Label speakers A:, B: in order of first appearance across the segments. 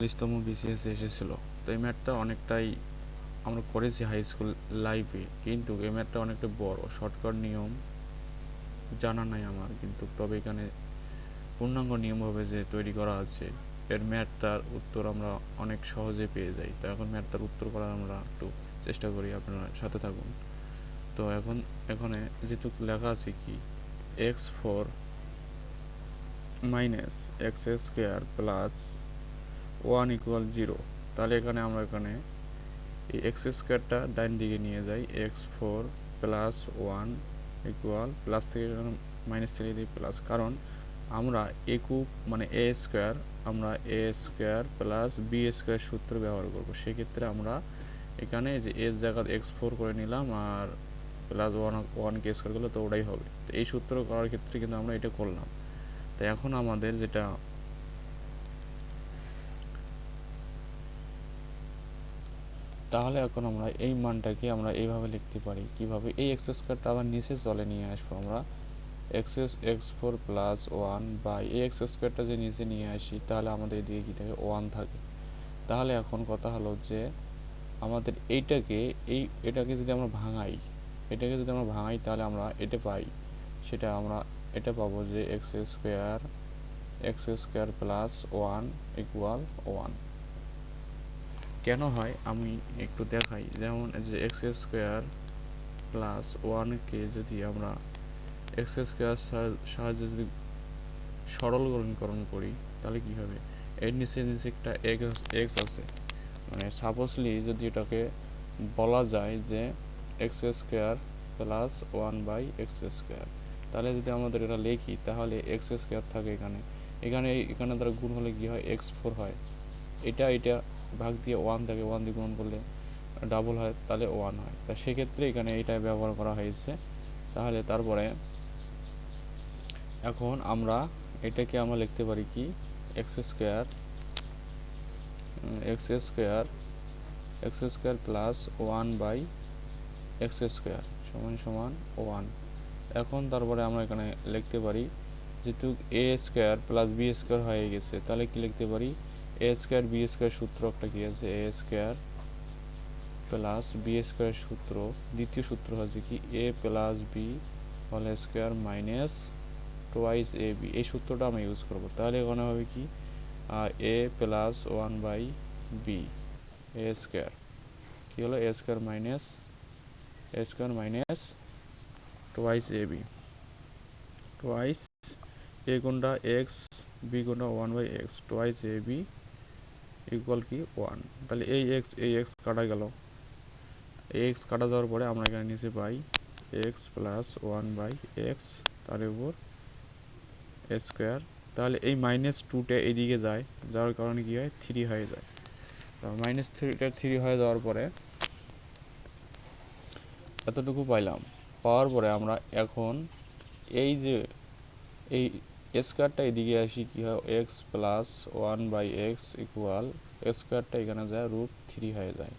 A: চল্লিশতম BCS এসেছিল। তো এই ম্যাটটা অনেকটাই আমরা করেছি হাই স্কুল লাইফে কিন্তু এই ম্যাথটা অনেকটা বড় শর্টকাট নিয়ম জানা নাই আমার, কিন্তু তবে এখানে পূর্ণাঙ্গ নিয়মভাবে যে তৈরি করা আছে, এর ম্যাথটার উত্তর আমরা অনেক সহজে পেয়ে যাই। তো এখন ম্যাথটার উত্তর করার আমরা একটু চেষ্টা করি আপনারা সাথে থাকুন। তো এখন, এখানে যেটুকু লেখা আছে কি x four minus x square plus one equal zero তাহলে এখানে আমরা এখানে এই এক্স স্কোয়ারটা ডাইন দিকে নিয়ে যাই। X four plus one equal plus থেকে মাইনাস থেকে দিই প্লাস কারণ আমরা একুব মানে এ স্কোয়ার আমরা a square plus b square সূত্র ব্যবহার করব। সেক্ষেত্রে আমরা এখানে যে এস জায়গা এক্স ফোর করে নিলাম আর প্লাস ওয়ান ওয়ান কে স্কোয়ার করলে তো ওটাই হবে। তো এই সূত্র করার ক্ষেত্রে কিন্তু আমরা এটা করলাম। তো এখন আমাদের যেটা তাহলে এখন আমরা এই মানটাকে আমরা এইভাবে লিখতে পারি। কীভাবে? এই এক্স স্কোয়ারটা আবার নিচে চলে নিয়ে আসব আমরা। X s x four plus one by এই এক্স স্কোয়ারটা যে নিচে নিয়ে আসি, তাহলে আমাদের এদিকে কী থাকে? ওয়ান থাকে। তাহলে এখন কথা হলো যে আমাদের এইটাকে, এই, এটাকে যদি আমরা ভাঙাই, এটাকে যদি আমরা ভাঙাই, তাহলে আমরা এটা পাই। সেটা আমরা এটা পাবো যে x square x square plus one equal one কেন হয় আমি একটু দেখাই। যেমন যে এক্স স্কোয়ার প্লাস ওয়ানকে যদি আমরা এক্স স্কোয়ার সাহায্যে যদি সরলকরণকরণ করি, তাহলে কি হবে? এর নিচে নিচে একটা এক্স এক্স আছে। মানে সাপোজলি যদি এটাকে বলা যায় যে x square plus one by x square তাহলে যদি আমাদের এটা লিখি, তাহলে এক্স স্কোয়ার থাকে এখানে। এখানে এখানে দ্বারা গুণ হলে কি হয়? এক্স ফোর হয়। এটা এটা ভাগ দিয়ে ওয়ান থাকে ওয়ান দিয়ে গুণ করলে ডাবল হয়, তাহলে ওয়ান হয়। তা সেক্ষেত্রে এখানে এটা ব্যবহার করা হয়েছে। তাহলে তারপরে এখন আমরা এটাকে আমরা লিখতে পারি কি? X square x square x square plus one by x square সমান সমান ওয়ান এখন তারপরে আমরা এখানে লিখতে পারি, যেহেতু a square plus b square হয়ে গেছে, তাহলে কি লিখতে পারি? এ স্কোয়ার বি স্কোয়ার সূত্র একটা কি আছে? A square plus b square সূত্র, দ্বিতীয় সূত্র হচ্ছে কি? এ প্লাস বি হল square minus twice a b এই সূত্রটা আমরা ইউজ করব। তাহলে এখানে হবে কি? A plus one by b a square কী হলো? A square minus a square minus twice a b twice a কোনটা এক্স বি কোনটা one by x twice a b equal কি ওয়ান তাহলে এই এক্স এই এক্স কাটা গেল। এই এক্স কাটা যাওয়ার পরে আমরা এখানে নিচে পাই x plus one by x তার উপর স্কোয়ার তাহলে এই মাইনাস টুটা এইদিকে যায়, যাওয়ার কারণে কী হয়? থ্রি হয়ে যায়। মাইনাস থ্রিটা থ্রি হয়ে যাওয়ার পরে এতটুকু পাইলাম। পাওয়ার পরে আমরা এখন এই যে, এই স্কোয়ারটা এদিকে আসি কী হয়? X plus one by x equal স্কোয়ারটা এখানে যায় রুট থ্রি হয়ে যায়।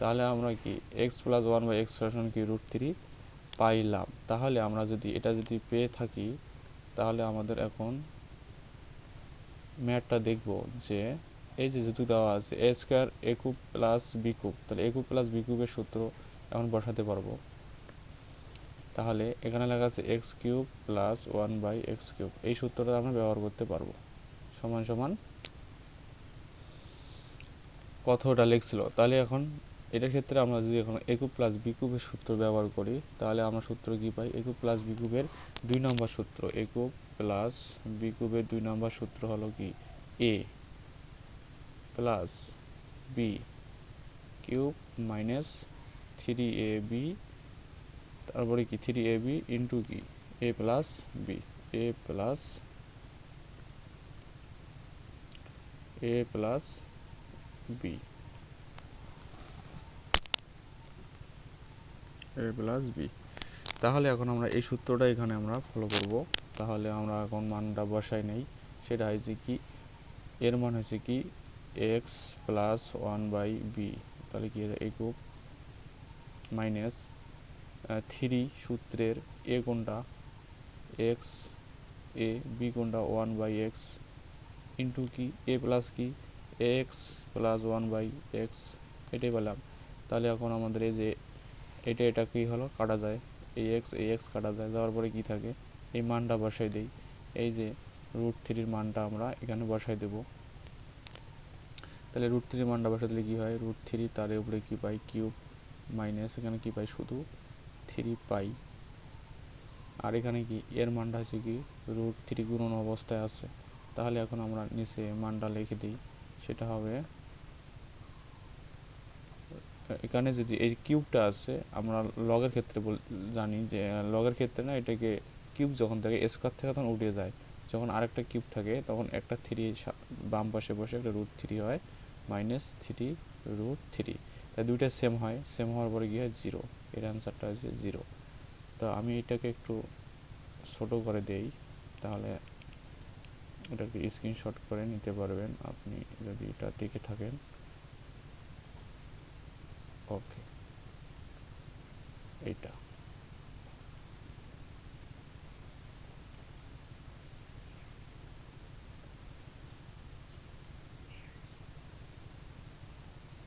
A: তাহলে আমরা কি x plus one by x সমান কি রুট থ্রি পাইলাম। তাহলে আমরা যদি এটা যদি পেয়ে থাকি, তাহলে আমাদের এখন ম্যাটটা দেখব যে এই যে যেহেতু দেওয়া আছে A square A cube plus B cube তাহলে এ কুব প্লাস বি সূত্র এখন বসাতে পারব। তাহলে এখানে লেখা আছে x cube plus one by x cube. এই সূত্রটা আমরা ব্যবহার করতে পারব। সমান সমান কতটা লিখছিল? তাহলে এখন এটার ক্ষেত্রে আমরা যদি এখন একুব প্লাস বি সূত্র ব্যবহার করি, তাহলে আমরা সূত্র কী পাই? একুব প্লাস বি দুই নম্বর সূত্র। একুব প্লাস বি কিউবের দুই নম্বর সূত্র হলো কি? A plus b cube minus three a b তারপরে কি? থ্রি এ বি ইন্টু কি? A plus b a plus a plus b a plus b তাহলে এখন আমরা এই সূত্রটা এখানে আমরা ফলো করব। তাহলে আমরা এখন মানটা বসাই নেই। সেটা হয়েছে কি? এর মান হয়েছে কি? X plus one by b তাহলে কি একুব মাইনাস থ্রি সূত্রের এ কোনটা এক্স এ বি কোনটা ওয়ান বাই এক্স ইন্টু কি? এ প্লাস কি? X plus one by x এটাই পেলাম। তাহলে এখন আমাদের এই যে এটা এটা কী হলো? কাটা যায়। এই এক্স এই এক্স কাটা যায়। যাওয়ার পরে কী থাকে? এই মানটা বসাই দেই। এই যে রুট থ্রির মানটা আমরা এখানে বসাই দেব। তাহলে রুট থ্রির মানটা বসাই দিলে কী হয়? রুট থ্রি তার উপরে কী পাই? কিউব মাইনাস এখানে কী পাই? শুধু থ্রি পাই। আর এখানে কি? এর মানটা হচ্ছে কি? রুট থ্রি গুণন অবস্থায় আছে। তাহলে এখন আমরা নিচে মানটা লিখে দিই। সেটা হবে, এখানে যদি এই কিউবটা আছে, আমরা লগের ক্ষেত্রে জানি যে লগের ক্ষেত্রে না এটাকে কিউব যখন থাকে স্কোয়ার থেকে তখন উঠে যায়। যখন আরেকটা কিউব থাকে, তখন একটা থ্রি বাম পাশে বসে একটা রুট থ্রি হয়। মাইনাস থ্রি রুট থ্রি তাই দুইটা সেম হয় সেম হওয়ার পরে গিয়ে জিরো এর অ্যান্সারটা হচ্ছে জিরো তো আমি এটাকে একটু ছোটো করে দেই, তাহলে এটাকে স্ক্রিনশট করে নিতে পারবেন আপনি যদি এটা দেখে থাকেন। ওকে এইটা।